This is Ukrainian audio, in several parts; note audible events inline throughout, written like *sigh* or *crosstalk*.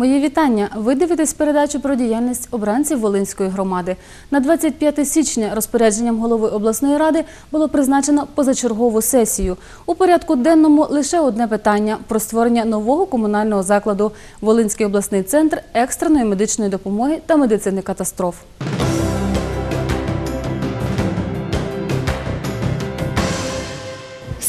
Мої вітання. Ви дивитесь передачу про діяльність обранців Волинської громади. На 25 січня розпорядженням голови обласної ради було призначено позачергову сесію. У порядку денному лише одне питання про створення нового комунального закладу Волинський обласний центр екстреної медичної допомоги та медицини катастроф.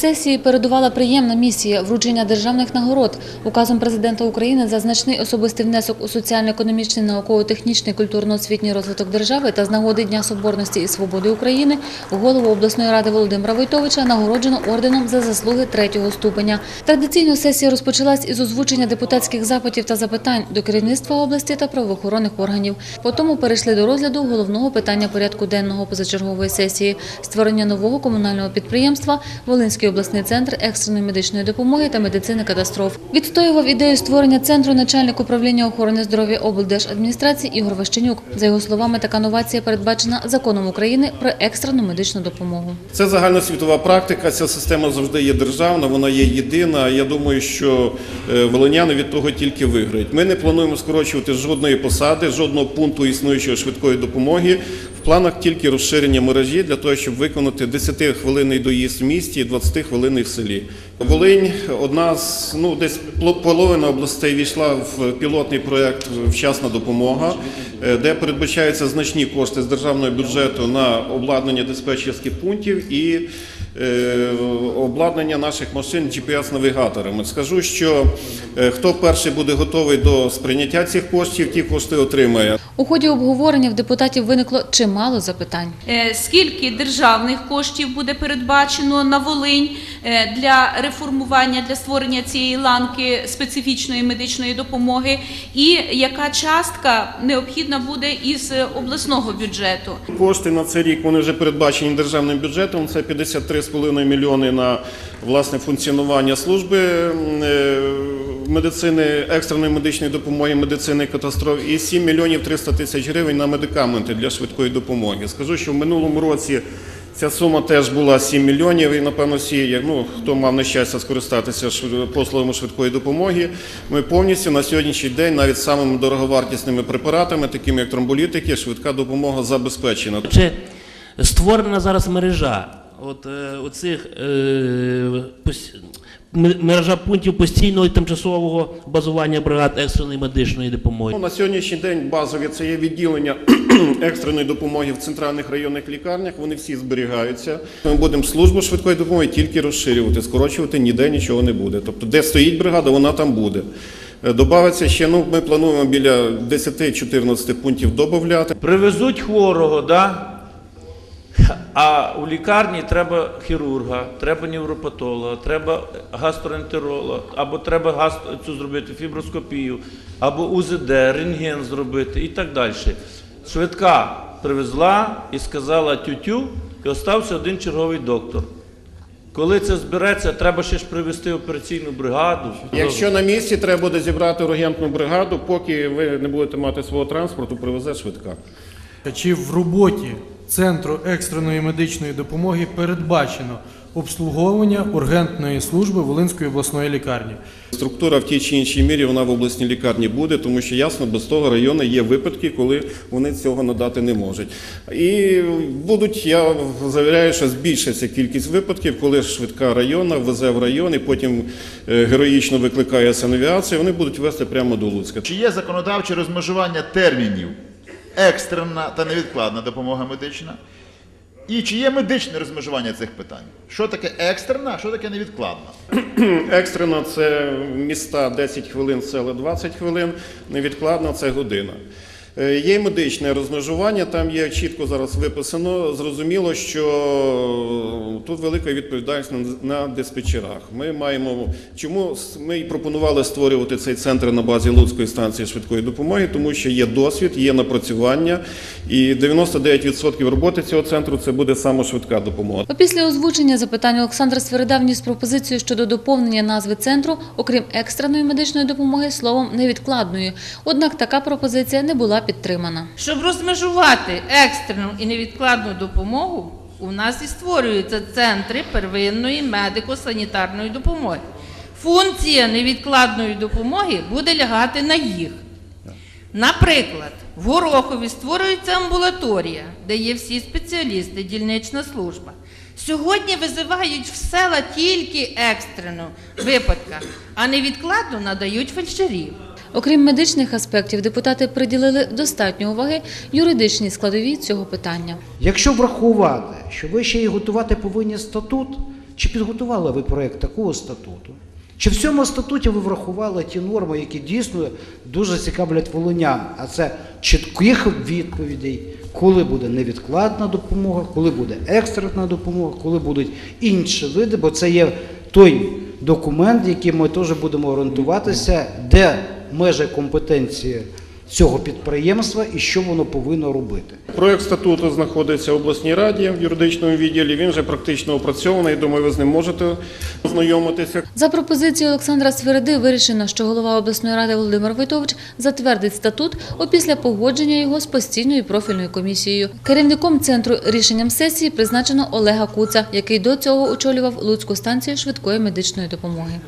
Сесії передувала приємна місія вручення державних нагород указом президента України за значний особистий внесок у соціально-економічний, науково-технічний, культурно-освітній розвиток держави та з нагоди Дня Соборності і Свободи України голову обласної ради Володимира Войтовича нагороджено орденом за заслуги третього ступеня. Традиційно сесія розпочалась із озвучення депутатських запитів та запитань до керівництва області та правоохоронних органів. Потім перейшли до розгляду головного питання порядку денного позачергової сесії створення нового комунального підприємства Волинський обласний центр екстреної медичної допомоги та медицини катастроф. Відстоював ідею створення центру начальник управління охорони здоров'я облдержадміністрації Ігор Ващенюк. За його словами, така новація передбачена законом України про екстрену медичну допомогу. Це загальносвітова практика. Ця система завжди є державна, вона є єдина. Я думаю, що е, волиняни від того тільки виграють. Ми не плануємо скорочувати жодної посади, жодного пункту існуючої швидкої допомоги. В планах тільки розширення мережі для того, щоб виконати 10-хвилинний доїзд в місті і 20-хвилинний в селі. Волинь одна з ну десь половина областей війшла в пілотний проект Вчасна допомога, е, де передбачаються значні кошти з державного бюджету на обладнання диспетчерських пунктів і е, обладнання наших машин GPS-навігаторами. Скажу, що е, хто перший буде готовий до сприйняття цих коштів, ті кошти отримає. У ході обговорення в депутатів виникло чимало запитань. Е, Скільки державних коштів буде передбачено на Волинь е, для реформування, для створення цієї ланки специфічної медичної допомоги, і яка частка необхідна буде із обласного бюджету? Кошти на цей рік вони вже передбачені державним бюджетом. Це 53,5 мільйони на власне функціонування служби е, медицини, екстреної медичної допомоги, медицини катастроф і 7 мільйонів 300 тисяч гривень на медикаменти для швидкої допомоги. Скажу, що в минулому році. Ця сума теж була 7 мільйонів, і напевно всі, ну, хто мав нещастя скористатися послугами швидкої допомоги, ми повністю на сьогоднішній день навіть самими дороговартісними препаратами, такими як тромболітики, швидка допомога забезпечена. Чи створена зараз мережа от, е, оцих, е, мережа пунктів постійного і тимчасового базування бригад екстреної медичної допомоги? Ну, на сьогоднішній день базові це є відділення *clears throat* екстреної допомоги в центральних районних лікарнях. Вони всі зберігаються. Ми будемо службу швидкої допомоги тільки розширювати, скорочувати ніде нічого не буде. Тобто, де стоїть бригада, вона там буде. Е, Добавиться ще, ну ми плануємо біля 10-14 пунктів додати. Привезуть хворого, да? А у лікарні треба хірурга, треба невропатолога, треба гастроентеролога, або треба гаст- цю зробити фіброскопію, або УЗД, рентген зробити і так далі. Швидка привезла і сказала тютю, і остався один черговий доктор. Коли це збереться, треба ще ж привезти операційну бригаду. Якщо на місці треба буде зібрати ургентну бригаду, поки ви не будете мати свого транспорту, привезе швидка. Чи в роботі Центру екстреної медичної допомоги передбачено обслуговування ургентної служби Волинської обласної лікарні? Структура в тій чи іншій мірі вона в обласній лікарні буде, тому що ясно, без того району є випадки, коли вони цього надати не можуть. І будуть, я завіряю, що збільшиться кількість випадків, коли швидка районна везе в район і потім е, героїчно викликає санавіацію, вони будуть вести прямо до Луцька. Чи є законодавче розмежування термінів екстрена та невідкладна допомога медична? І чи є медичне розмежування цих питань? Що таке екстрена, а що таке невідкладна? *clears throat* Екстрена це міста 10 хвилин, села 20 хвилин, невідкладна це година. Е, Є медичне розмежування, там є чітко зараз виписано. Зрозуміло, що тут велика відповідальність на, диспетчерах. Ми маємо чому ми і пропонували створювати цей центр на базі Луцької станції швидкої допомоги, тому що є досвід, є напрацювання, і 99% роботи цього центру це буде саме швидка допомога. Опісля озвучення запитань Олександр Свиридав вніс пропозицію щодо доповнення назви центру, окрім екстреної медичної допомоги, словом невідкладної. Однак така пропозиція не була підтримана. Щоб розмежувати екстрену і невідкладну допомогу, у нас і створюються центри первинної медико-санітарної допомоги. функція невідкладної допомоги буде лягати на їх. Наприклад, в Горохові створюється амбулаторія, де є всі спеціалісти, дільнична служба. Сьогодні визивають в села тільки екстрено випадка, а невідкладно надають фельдшерів. Окрім медичних аспектів, депутати приділили достатньо уваги юридичній складовій цього питання. Якщо врахувати, що ви ще й готувати повинні статут, чи підготували ви проєкт такого статуту? Чи в цьому статуті ви врахували ті норми, які дійсно дуже цікавлять волонян? А це чітких відповідей, коли буде невідкладна допомога, коли буде екстрена допомога, коли будуть інші види, бо це є той документ, яким ми теж будемо орієнтуватися, де межі компетенції цього підприємства і що воно повинно робити. Проект статуту знаходиться в обласній раді в юридичному відділі. Він вже практично опрацьований. Думаю, ви з ним можете ознайомитися. За пропозицією Олександра Свереди вирішено, що голова обласної ради Володимир Войтович затвердить статут опісля погодження його з постійною профільною комісією. Керівником центру рішенням сесії призначено Олега Куца, який до цього очолював Луцьку станцію швидкої медичної допомоги.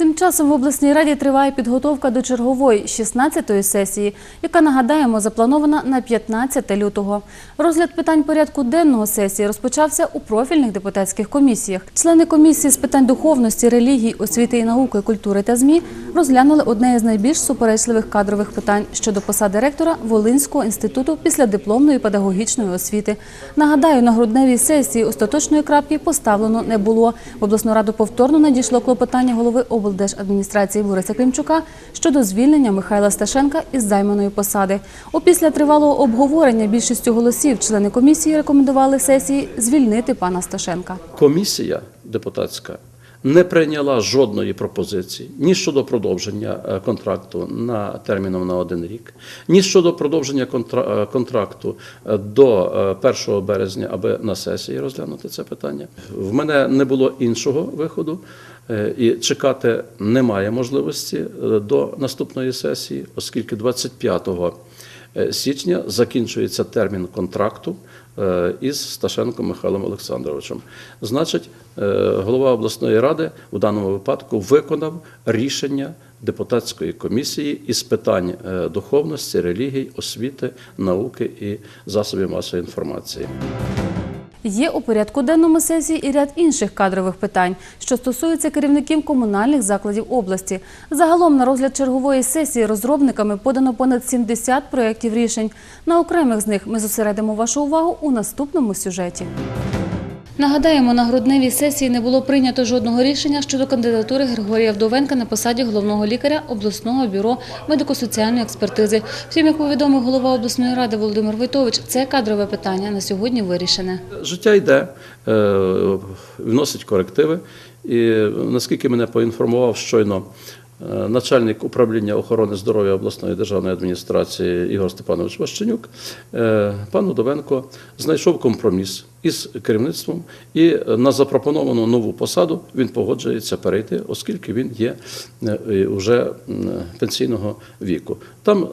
Тим часом в обласній раді триває підготовка до чергової 16-ї сесії, яка нагадаємо запланована на 15 лютого. Розгляд питань порядку денного сесії розпочався у профільних депутатських комісіях. Члени комісії з питань духовності, релігії, освіти і науки, культури та змі розглянули одне із найбільш суперечливих кадрових питань щодо посади ректора Волинського інституту післядипломної педагогічної освіти. Нагадаю, на грудневій сесії остаточної крапки поставлено не було. В обласну раду повторно надійшло клопотання голови облдержадміністрації Бориса Климчука щодо звільнення Михайла Сташенка із займаної посади. Опісля тривалого обговорення більшістю голосів члени комісії рекомендували сесії звільнити пана Сташенка. комісія депутатська не прийняла жодної пропозиції ні щодо продовження е, контракту на терміном на один рік, ні щодо продовження контра- е, контракту е, до е, 1 березня, аби на сесії розглянути це питання. В мене не було іншого виходу. Е, І чекати немає можливості е, до наступної сесії, оскільки 25 Е, січня закінчується термін контракту із Сташенком Михайлом Олександровичем. Значить, голова обласної ради в даному випадку виконав рішення депутатської комісії із питань духовності, релігій, освіти, науки і засобів масової інформації. Є у порядку денному сесії і ряд інших кадрових питань, що стосуються керівників комунальних закладів області. Загалом на розгляд чергової сесії розробниками подано понад 70 проєктів рішень. На окремих з них ми зосередимо вашу увагу у наступному сюжеті. Нагадаємо, на грудневій сесії не було прийнято жодного рішення щодо кандидатури Григорія Вдовенка на посаді головного лікаря обласного бюро медико-соціальної експертизи. Втім, як повідомив голова обласної ради Володимир Войтович, це кадрове питання на сьогодні вирішене. Життя йде, е, вносить корективи. І наскільки мене поінформував щойно е, начальник управління охорони здоров'я обласної державної адміністрації Ігор Степанович Ващенюк, е, пан Удовенко знайшов компроміс із керівництвом і на запропоновану нову посаду він погоджується перейти, оскільки він є е, вже пенсійного віку. Там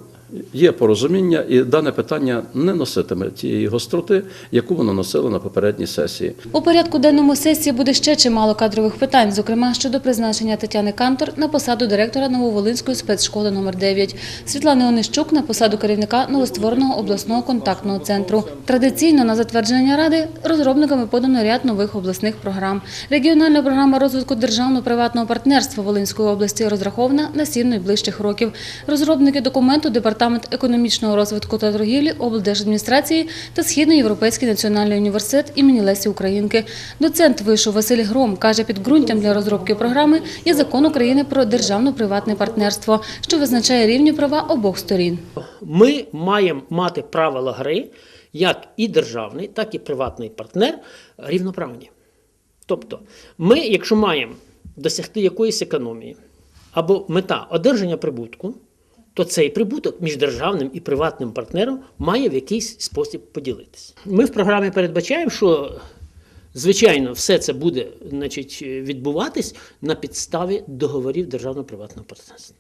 Є порозуміння, і дане питання не носитиме тієї гостроти, яку воно носило на попередній сесії. У порядку денному сесії буде ще чимало кадрових питань, зокрема щодо призначення Тетяни Кантор на посаду директора Нововолинської спецшколи номер 9 Світлани Онищук на посаду керівника новоствореного обласного контактного центру. Традиційно на затвердження ради розробниками подано ряд нових обласних програм. Регіональна програма розвитку державно-приватного партнерства Волинської області розрахована на сім найближчих років. Розробники документу департамент економічного розвитку та торгівлі облдержадміністрації та Східноєвропейський національний університет імені Лесі Українки. Доцент вишу Василь Гром каже, підґрунтям для розробки програми є закон України про державно-приватне партнерство, що визначає рівні права обох сторін. Ми маємо мати правила гри, як і державний, так і приватний партнер рівноправні. Тобто, ми, якщо маємо досягти якоїсь економії або мета одержання прибутку, то цей прибуток між державним і приватним партнером має в якийсь спосіб поділитися. Ми в програмі передбачаємо, що звичайно все це буде значить, відбуватись на підставі договорів державно-приватного партнерства.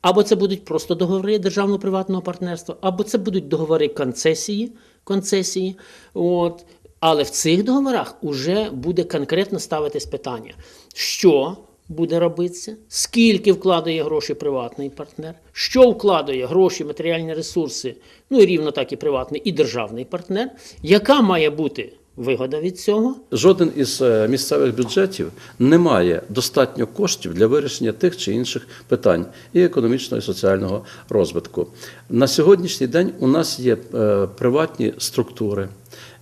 Або це будуть просто договори державно-приватного партнерства, або це будуть договори концесії, концесії. От. Але в цих договорах вже буде конкретно ставитись питання, що буде робитися, скільки вкладає гроші приватний партнер, що вкладає гроші, матеріальні ресурси, ну і рівно так і приватний, і державний партнер, яка має бути вигода від цього, Жоден із е, місцевих бюджетів не має достатньо коштів для вирішення тих чи інших питань і економічного і соціального розвитку. На сьогоднішній день у нас є е, приватні структури.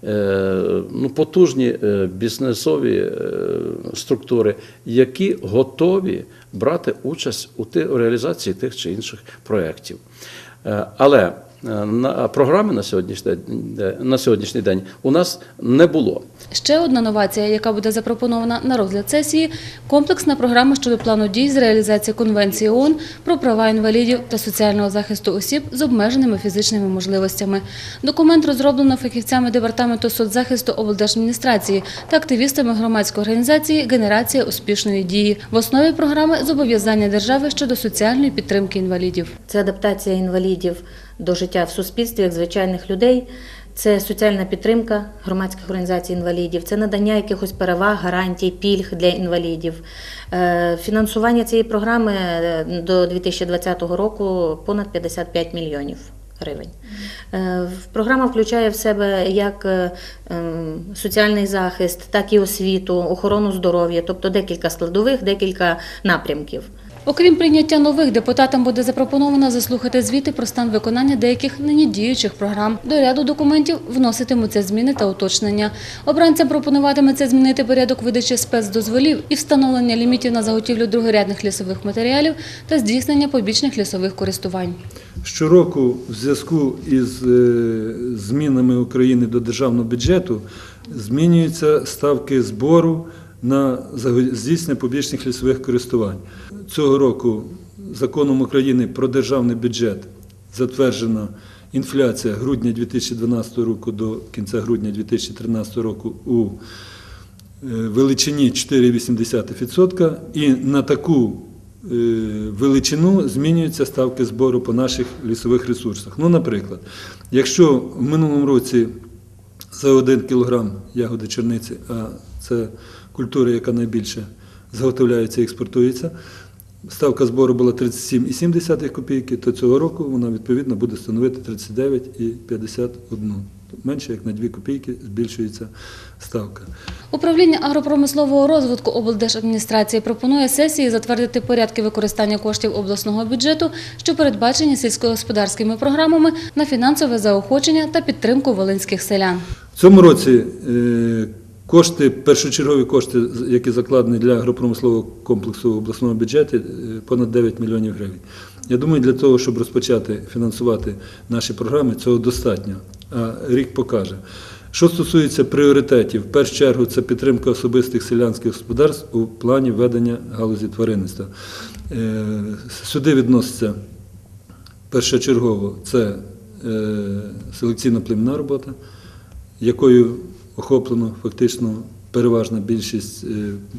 Е, Ну, потужні е, бізнесові е, структури, які готові брати участь у реалізації тих чи інших проєктів. Але на програми на сьогоднішній день, е, на сьогоднішній день у нас не було. Ще одна новація, яка буде запропонована на розгляд сесії – комплексна програма щодо плану дій з реалізації Конвенції ООН про права інвалідів та соціального захисту осіб з обмеженими фізичними можливостями. Документ розроблено фахівцями Департаменту соцзахисту облдержадміністрації та активістами громадської організації «Генерація успішної дії». В основі програми – зобов'язання держави щодо соціальної підтримки інвалідів. Це адаптація інвалідів до життя в суспільстві як звичайних людей. Це соціальна підтримка громадських організацій інвалідів, це надання якихось переваг, гарантій, пільг для інвалідів. Е, Фінансування цієї програми е, до 2020 року понад 55 мільйонів гривень. Е, Програма включає в себе як ем, соціальний захист, так і освіту, охорону здоров'я, тобто декілька складових, декілька напрямків. Окрім прийняття нових, депутатам буде запропоновано заслухати звіти про стан виконання деяких нині діючих програм. До ряду документів вноситимуться зміни та уточнення. Обранцям пропонуватиметься змінити порядок видачі спецдозволів і встановлення лімітів на заготівлю другорядних лісових матеріалів та здійснення побічних лісових користувань. Щороку в зв'язку із е, змінами України до державного бюджету змінюються ставки збору на здійснення побічних лісових користувань. Цього року законом України про державний бюджет затверджена інфляція грудня 2012 року до кінця грудня 2013 року у е, величині 4,8% і на таку е, величину змінюються ставки збору по наших лісових ресурсах. Ну, наприклад, якщо в минулому році за 1 кілограм ягоди черниці, а це культура, яка найбільше заготовляється і експортується, ставка збору була 37,7 копійки, то цього року вона відповідно буде становити 39,51. Менше як на 2 копійки збільшується ставка. Управління агропромислового розвитку облдержадміністрації пропонує сесії затвердити порядки використання коштів обласного бюджету, що передбачені сільськогосподарськими програмами на фінансове заохочення та підтримку волинських селян. В цьому році е, кошти, першочергові кошти, які закладені для агропромислового комплексу в обласному бюджеті, е, понад 9 мільйонів гривень. Я думаю, для того, щоб розпочати фінансувати наші програми, цього достатньо. А рік покаже. Що стосується пріоритетів, в першу чергу це підтримка особистих селянських господарств у плані ведення галузі тваринництва. Е, Сюди відноситься першочергово це е, селекційно-племінна робота, якою охоплено фактично переважна більшість е,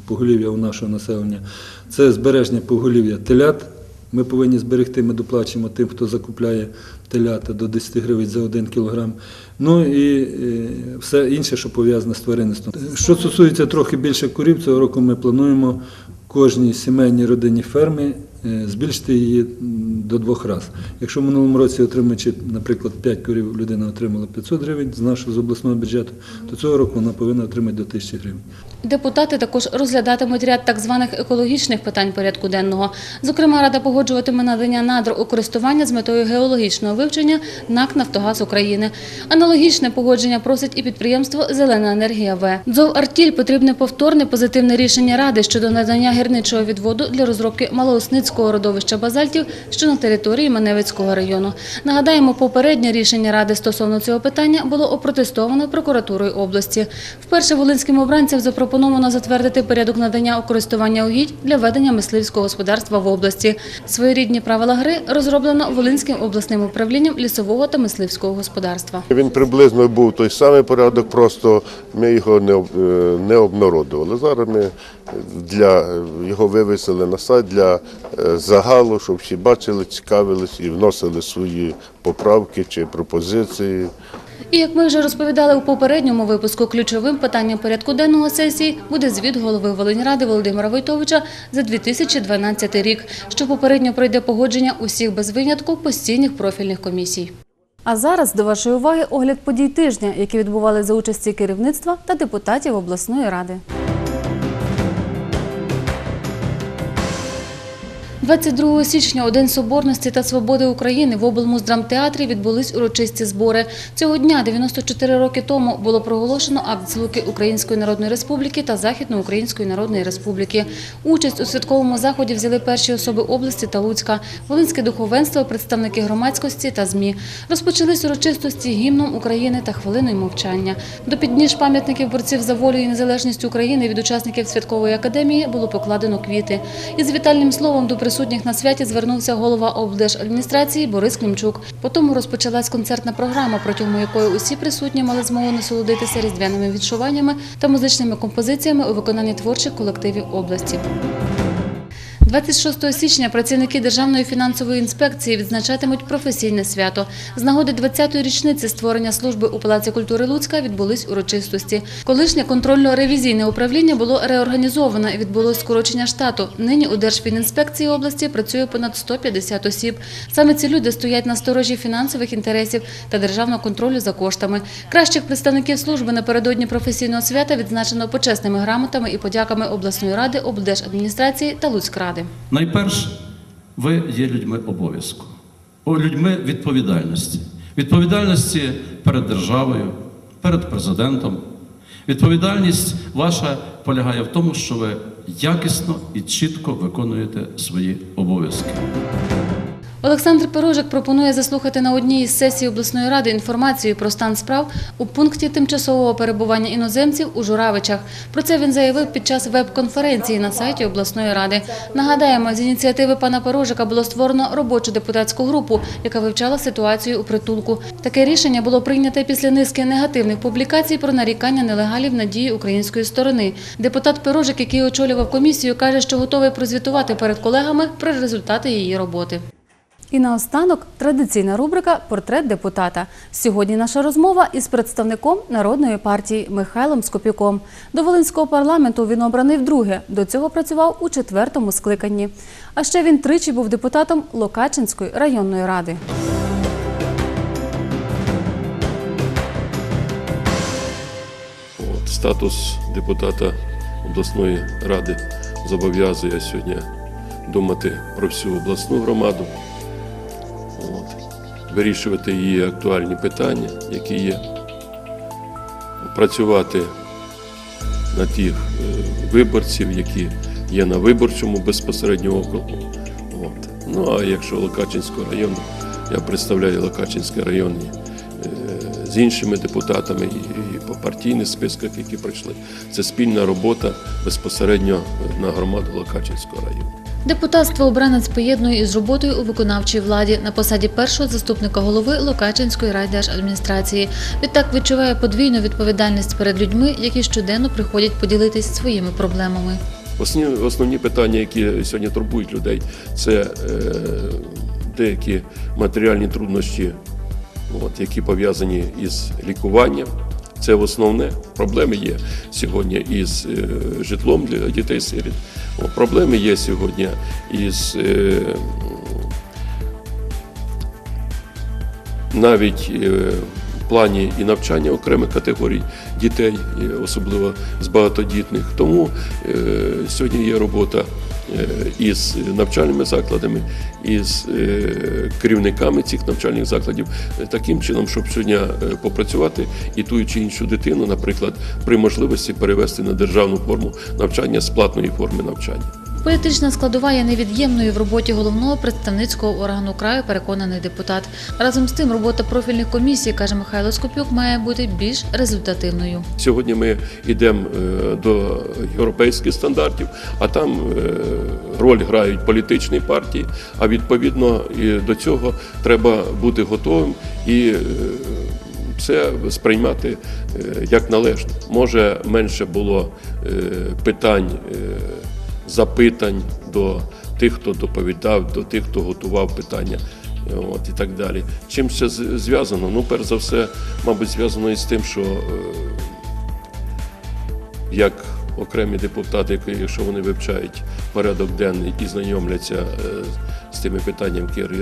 поголів'я у нашого населення. Це збереження поголів'я телят. Ми повинні зберегти, ми доплачуємо тим, хто закупляє телята до 10 гривень за 1 кілограм. Ну і е, все інше, що пов'язане з тваринництвом. Що стосується трохи більше курів, цього року ми плануємо кожній сімейній родині ферми е, збільшити її до двох разів. Якщо в минулому році отримуючи, наприклад, 5 корів, людина отримала 500 гривень з нашого з обласного бюджету, то цього року вона повинна отримати до 1000 гривень. Депутати також розглядатимуть ряд так званих екологічних питань порядку денного. Зокрема, Рада погоджуватиме надання надр у користування з метою геологічного вивчення НАК «Нафтогаз України». Аналогічне погодження просить і підприємство «Зелена енергія В». ДЗОВ «Артіль» потрібне повторне позитивне рішення Ради щодо надання гірничого відводу для розробки Малоосницького родовища базальтів, що на території Маневицького району. Нагадаємо, попереднє рішення Ради стосовно цього питання було опротестовано прокуратурою області. Вперше волинським обранцям запропоновано затвердити порядок надання у користування угідь для ведення мисливського господарства в області. Своєрідні правила гри розроблено Волинським обласним управлінням лісового та мисливського господарства. Він приблизно був той самий порядок, просто ми його не, е, обнародували. Зараз ми для його вивесили на сайт для е, загалу, щоб всі бачили, цікавились і вносили свої поправки чи пропозиції. І як ми вже розповідали у попередньому випуску, ключовим питанням порядку денного сесії буде звіт голови Волиньради Володимира Войтовича за 2012 рік, що попередньо пройде погодження усіх без винятку постійних профільних комісій. А зараз до вашої уваги огляд подій тижня, які відбували за участі керівництва та депутатів обласної ради. 22 січня у День Соборності та Свободи України в облмуздрамтеатрі відбулись урочисті збори. Цього дня, 94 роки тому, було проголошено акт злуки Української Народної Республіки та Західноукраїнської Народної Республіки. Участь у святковому заході взяли перші особи області та Луцька, Волинське духовенство, представники громадськості та ЗМІ. Розпочались урочистості гімном України та хвилиною мовчання. До підніж пам'ятників борців за волю і незалежність України від учасників святкової академії було покладено квіти. Із вітальним словом до присутніх на святі звернувся голова облдержадміністрації Борис Клімчук. Потім розпочалась концертна програма, протягом якої усі присутні мали змогу насолодитися різдвяними відшуваннями та музичними композиціями у виконанні творчих колективів області. 26 січня працівники Державної фінансової інспекції відзначатимуть професійне свято. З нагоди 20-ї річниці створення служби у Палаці культури Луцька відбулись урочистості. Колишнє контрольно-ревізійне управління було реорганізовано і відбулось скорочення штату. Нині у Держфінінспекції області працює понад 150 осіб. Саме ці люди стоять на сторожі фінансових інтересів та державного контролю за коштами. Кращих представників служби напередодні професійного свята відзначено почесними грамотами і подяками обласної ради, облдержадміністрації та Луцькради. Найперше, ви є людьми обов'язку, людьми відповідальності. Відповідальності перед державою, перед президентом. Відповідальність ваша полягає в тому, що ви якісно і чітко виконуєте свої обов'язки. Олександр Пирожик пропонує заслухати на одній із сесій обласної ради інформацію про стан справ у пункті тимчасового перебування іноземців у Журавичах. Про це він заявив під час веб-конференції на сайті обласної ради. Нагадаємо, з ініціативи пана Пирожика було створено робочу депутатську групу, яка вивчала ситуацію у притулку. Таке рішення було прийняте після низки негативних публікацій про нарікання нелегалів на дії української сторони. Депутат Пирожик, який очолював комісію, каже, що готовий прозвітувати перед колегами про результати її роботи. І наостанок традиційна рубрика Портрет депутата. Сьогодні наша розмова із представником народної партії Михайлом Скопюком. До Волинського парламенту він обраний вдруге. До цього працював у четвертому скликанні. А ще він тричі був депутатом Локачинської районної ради. От, статус депутата обласної ради зобов'язує сьогодні думати про всю обласну громаду, вирішувати її актуальні питання, які є, працювати на тих е, виборців, які є на виборчому безпосередньо округу. От. Ну а якщо Локачинського району, я представляю Локачинський район е, з іншими депутатами і по партійних списках, які пройшли. Це спільна робота безпосередньо на громаду Локачинського району. Депутатство обранець поєднує із роботою у виконавчій владі на посаді першого заступника голови Локачинської райдержадміністрації. Відтак відчуває подвійну відповідальність перед людьми, які щоденно приходять поділитись своїми проблемами. Основні, основні питання, які сьогодні турбують людей, це е, деякі матеріальні труднощі, от, які пов'язані із лікуванням. Це основне. Проблеми є сьогодні із е, житлом для дітей сиріт. Проблеми є сьогодні із е, навіть е, в плані і навчання окремих категорій дітей, особливо з багатодітних. Тому сьогодні є робота із навчальними закладами, із е, керівниками цих навчальних закладів, е, таким чином, щоб сьогодні е, попрацювати і ту чи іншу дитину, наприклад, при можливості перевести на державну форму навчання з платної форми навчання. Політична складова є невід'ємною в роботі головного представницького органу краю, переконаний депутат. Разом з тим, робота профільних комісій, каже Михайло Скопюк, має бути більш результативною. Сьогодні ми йдемо е, до європейських стандартів, а там е, роль грають політичні партії. А відповідно до цього треба бути готовим і е, це сприймати як належно. Може менше було питань. Е, запитань до тих, хто доповідав, до тих, хто готував питання. От, і так далі. Чим це зв'язано? Ну, перш за все, мабуть, зв'язано із тим, що е, як окремі депутати, якщо вони вивчають порядок денний і знайомляться е, з тими питаннями, які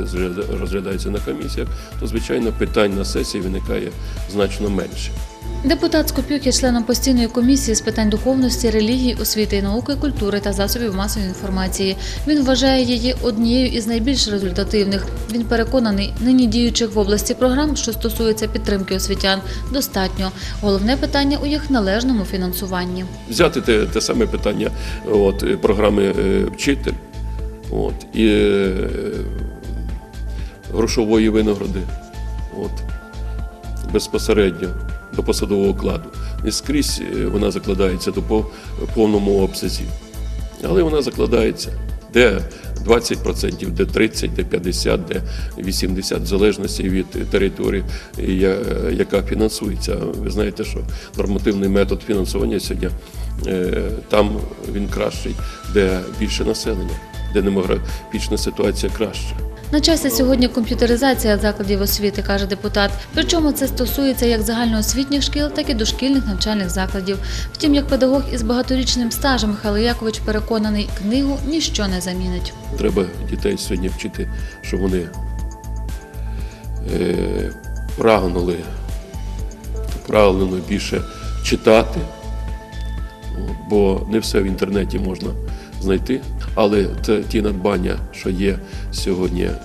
розглядаються на комісіях, то звичайно питань на сесії виникає значно менше. Депутат Скопюк є членом постійної комісії з питань духовності, релігії, освіти науки, культури та засобів масової інформації. Він вважає її однією із найбільш результативних. Він переконаний, нині діючих в області програм, що стосуються підтримки освітян, достатньо. Головне питання у їх належному фінансуванні. взяти те, те саме питання от, програми е, вчитель от, і е, грошової винагороди от, безпосередньо до посадового окладу. Не скрізь е, вона закладається до повному обсязі, але вона закладається. Де 20%, де 30%, де 50%, де 80%, в залежності від території, яка фінансується. Ви знаєте, що нормативний метод фінансування сьогодні е, там він кращий, де більше населення, де демографічна ситуація краща. На часі сьогодні комп'ютеризація закладів освіти, каже депутат. Причому це стосується як загальноосвітніх шкіл, так і дошкільних навчальних закладів. Втім, як педагог із багаторічним стажем Михайло Якович переконаний, книгу ніщо не замінить. Треба дітей сьогодні вчити, щоб вони е, прагнули, прагнули більше читати, бо не все в інтернеті можна знайти. Але те, ті надбання, що є сьогодні е,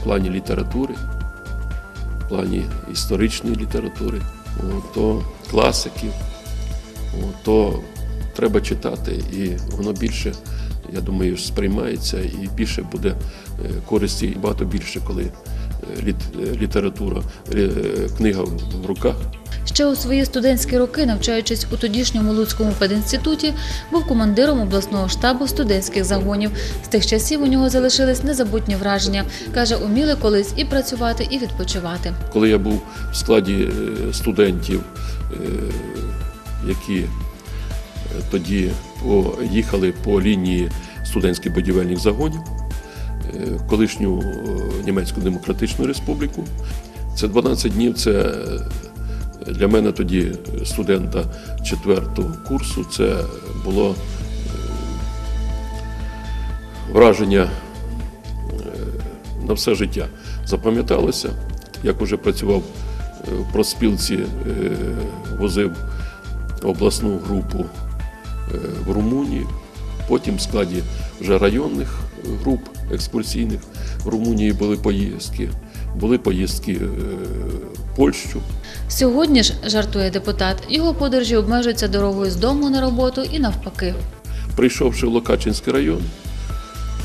в плані літератури, в плані історичної літератури, то класиків, то треба читати, і воно більше, я думаю, сприймається і більше буде е, користі, і багато більше, коли література, е, книга в руках. Ще у свої студентські роки, навчаючись у тодішньому Луцькому пединституті, був командиром обласного штабу студентських загонів. З тих часів у нього залишились незабутні враження. Каже, уміли колись і працювати, і відпочивати. Коли я був в складі е, студентів, е, які тоді поїхали по лінії студентських будівельних загонів, колишню е, Німецьку Демократичну Республіку. Це 12 днів. Це е, для мене тоді студента четвертого курсу. Це було е, враження на все життя запам'яталося. Як уже працював е, в проспілці, е, возив обласну групу е, в Румунію, потім в складі вже районних груп екскурсійних. В Румунії були поїздки, були поїздки е, в Польщу. Сьогодні ж, жартує депутат, його подорожі обмежуються дорогою з дому на роботу і навпаки. Прийшовши в Локачинський район,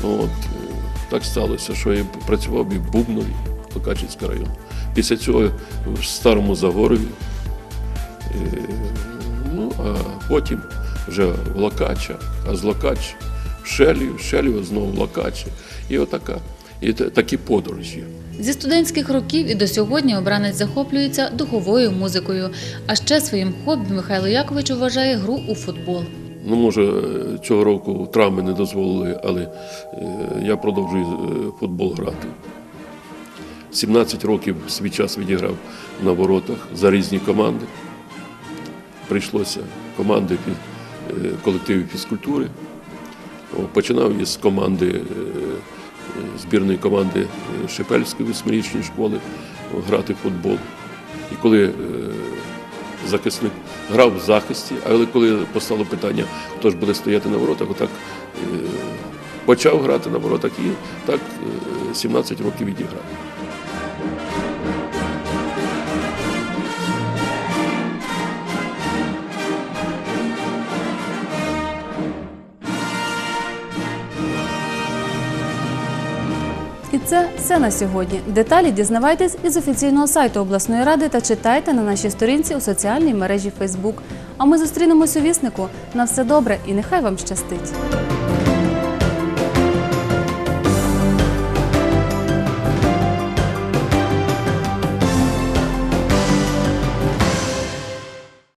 от, е, так сталося, що я працював і в Бубнові, Локачинський район. Після цього в Старому Загорові. Е, Ну, а потім вже в Локача, а з Локач в Шелів, Шелів знову в Локачі. І отака. І такі подорожі. Зі студентських років і до сьогодні обранець захоплюється духовою музикою. А ще своїм хобі Михайло Якович вважає гру у футбол. Ну, може, цього року травми не дозволили, але е, я продовжую е, футбол грати. 17 років свій час відіграв на воротах за різні команди. Прийшлося команди е, колективів фізкультури. Починав із команди е, збірної команди Шепельської восьмирічної школи грати в футбол. І коли е, захисник грав в захисті, але коли постало питання, хто ж буде стояти на воротах, отак е, почав грати на воротах і так е, 17 років відіграв. Це все на сьогодні. Деталі дізнавайтесь із офіційного сайту обласної ради та читайте на нашій сторінці у соціальній мережі Фейсбук. А ми зустрінемось у віснику. На все добре і нехай вам щастить.